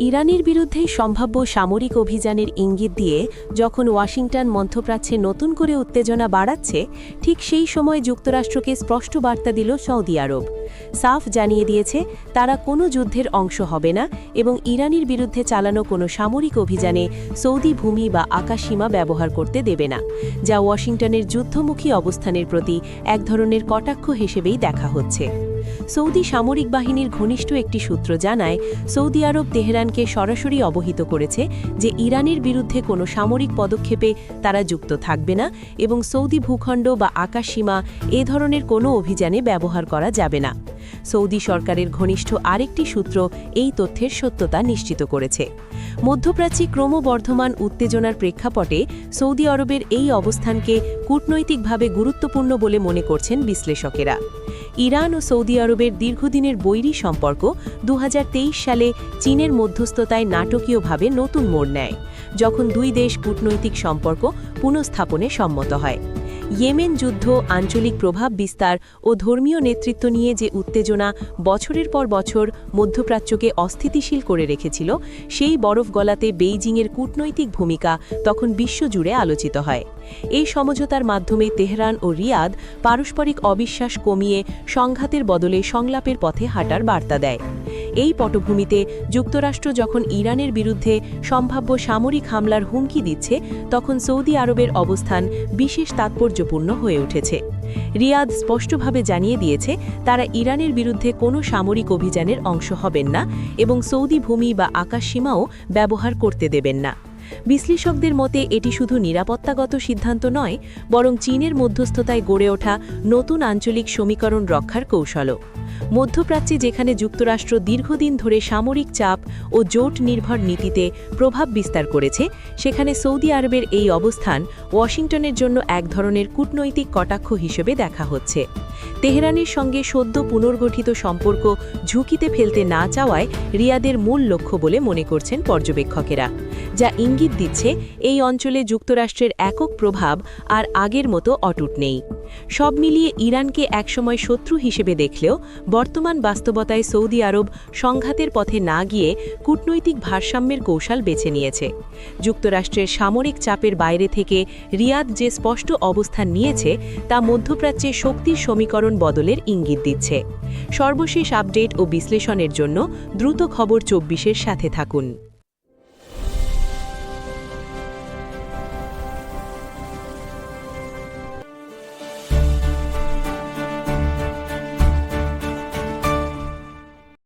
ইরানের বিরুদ্ধে সম্ভাব্য সামরিক অভিযানের ইঙ্গিত দিয়ে যখন ওয়াশিংটন মধ্যপ্রাচ্যে নতুন করে উত্তেজনা বাড়াচ্ছে, ঠিক সেই সময় যুক্তরাষ্ট্রকে স্পষ্ট বার্তা দিল সৌদি আরব। সাফ জানিয়ে দিয়েছে, তারা কোনো যুদ্ধের অংশ হবে না এবং ইরানের বিরুদ্ধে চালানো কোনো সামরিক অভিযানে সৌদি ভূমি বা আকাশসীমা ব্যবহার করতে দেবে না, যা ওয়াশিংটনের যুদ্ধমুখী অবস্থানের প্রতি এক ধরনের কটাক্ষ হিসেবেই দেখা হচ্ছে। সৌদি সামরিক বাহিনীর ঘনিষ্ঠ একটি সূত্র জানায়, সৌদি আরব তেহরানকে সরাসরি অবহিত করেছে যে ইরানের বিরুদ্ধে কোনো সামরিক পদক্ষেপে তারা যুক্ত থাকবে না এবং সৌদি ভূখণ্ড বা আকাশসীমা এ ধরনের কোনো অভিযানে ব্যবহার করা যাবে না। সৌদি সরকারের ঘনিষ্ঠ আরেকটি সূত্র এই তথ্যের সত্যতা নিশ্চিত করেছে। মধ্যপ্রাচ্যে ক্রমবর্ধমান উত্তেজনার প্রেক্ষাপটে সৌদি আরবের এই অবস্থানকে কূটনৈতিকভাবে গুরুত্বপূর্ণ বলে মনে করছেন বিশ্লেষকেরা। ইরান ও সৌদি আরবের দীর্ঘদিনের বৈরী সম্পর্ক দু হাজার তেইশ সালে চীনের মধ্যস্থতায় নাটকীয়ভাবে নতুন মোড় নেয়, যখন দুই দেশ কূটনৈতিক সম্পর্ক পুনঃস্থাপনে সম্মত হয়। ইয়েমেন যুদ্ধ, আঞ্চলিক প্রভাব বিস্তার ও ধর্মীয় নেতৃত্ব নিয়ে যে উত্তেজনা বছরের পর বছর মধ্যপ্রাচ্যকে অস্থিতিশীল করে রেখেছিল, সেই বরফ গলাতে বেইজিংয়ের কূটনৈতিক ভূমিকা তখন বিশ্বজুড়ে আলোচিত হয়। এই সমঝোতার মাধ্যমে তেহরান ও রিয়াদ পারস্পরিক অবিশ্বাস কমিয়ে সংঘাতের বদলে সংলাপের পথে হাঁটার বার্তা দেয়। এই পটভূমিতে যুক্তরাষ্ট্র যখন ইরানের বিরুদ্ধে সম্ভাব্য সামরিক হামলার হুমকি দিচ্ছে, তখন সৌদি আরবের অবস্থান বিশেষ তাৎপর্যপূর্ণ হয়ে উঠেছে। রিয়াদ স্পষ্টভাবে জানিয়ে দিয়েছে, তারা ইরানের বিরুদ্ধে কোনো সামরিক অভিযানের অংশ হবেন না এবং সৌদি ভূমি বা আকাশসীমাও ব্যবহার করতে দেবেন না। বিশ্লেষকদের মতে এটি শুধু নিরাপত্তাগত সিদ্ধান্ত নয়, বরং চীনের মধ্যস্থতায় গড়ে ওঠা নতুন আঞ্চলিক সমীকরণ রক্ষার কৌশলও। মধ্যপ্রাচ্যে যেখানে যুক্তরাষ্ট্র দীর্ঘদিন ধরে সামরিক চাপ ও জোট নির্ভর নীতিতে প্রভাব বিস্তার করেছে, সেখানে সৌদি আরবের এই অবস্থান ওয়াশিংটনের জন্য এক ধরনের কূটনৈতিক কটাক্ষ হিসেবে দেখা হচ্ছে। তেহরানের সঙ্গে সদ্য পুনর্গঠিত সম্পর্ক ঝুঁকিতে ফেলতে না চাওয়ায় রিয়াদের মূল লক্ষ্য বলে মনে করছেন পর্যবেক্ষকেরা, যা ইঙ্গিত দিচ্ছে, এই অঞ্চলে যুক্তরাষ্ট্রের একক প্রভাব আর আগের মতো অটুট নেই। সব মিলিয়ে ইরানকে একসময় শত্রু হিসেবে দেখলেও বর্তমান বাস্তবতায় সৌদি আরব সংঘাতের পথে না গিয়ে কূটনৈতিক ভারসাম্যের কৌশল বেছে নিয়েছে। যুক্তরাষ্ট্রের সামরিক চাপের বাইরে থেকে রিয়াদ যে স্পষ্ট অবস্থান নিয়েছে, তা মধ্যপ্রাচ্যে শক্তির সমীকরণ বদলের ইঙ্গিত দিচ্ছে। সর্বশেষ আপডেট ও বিশ্লেষণের জন্য দ্রুত খবর চব্বিশের সাথে থাকুন।